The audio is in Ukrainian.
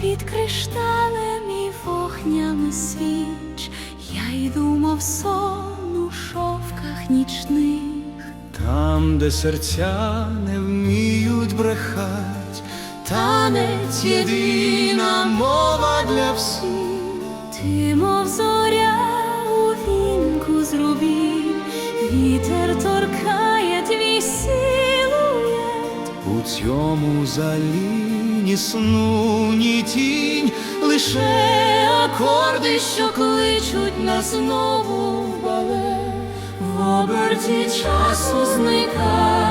під кришталем і вогнями свіч, я йду, мов сон у шовках нічних, там, де серця не вміють брехать, танець єдина мова для всіх, ти, мов зоря у вінку зрубів, вітер торкає твій силует. У цьому залі ні сну, ні тінь, лише акорди, що кличуть нас знову в балет. В оберті часу зникає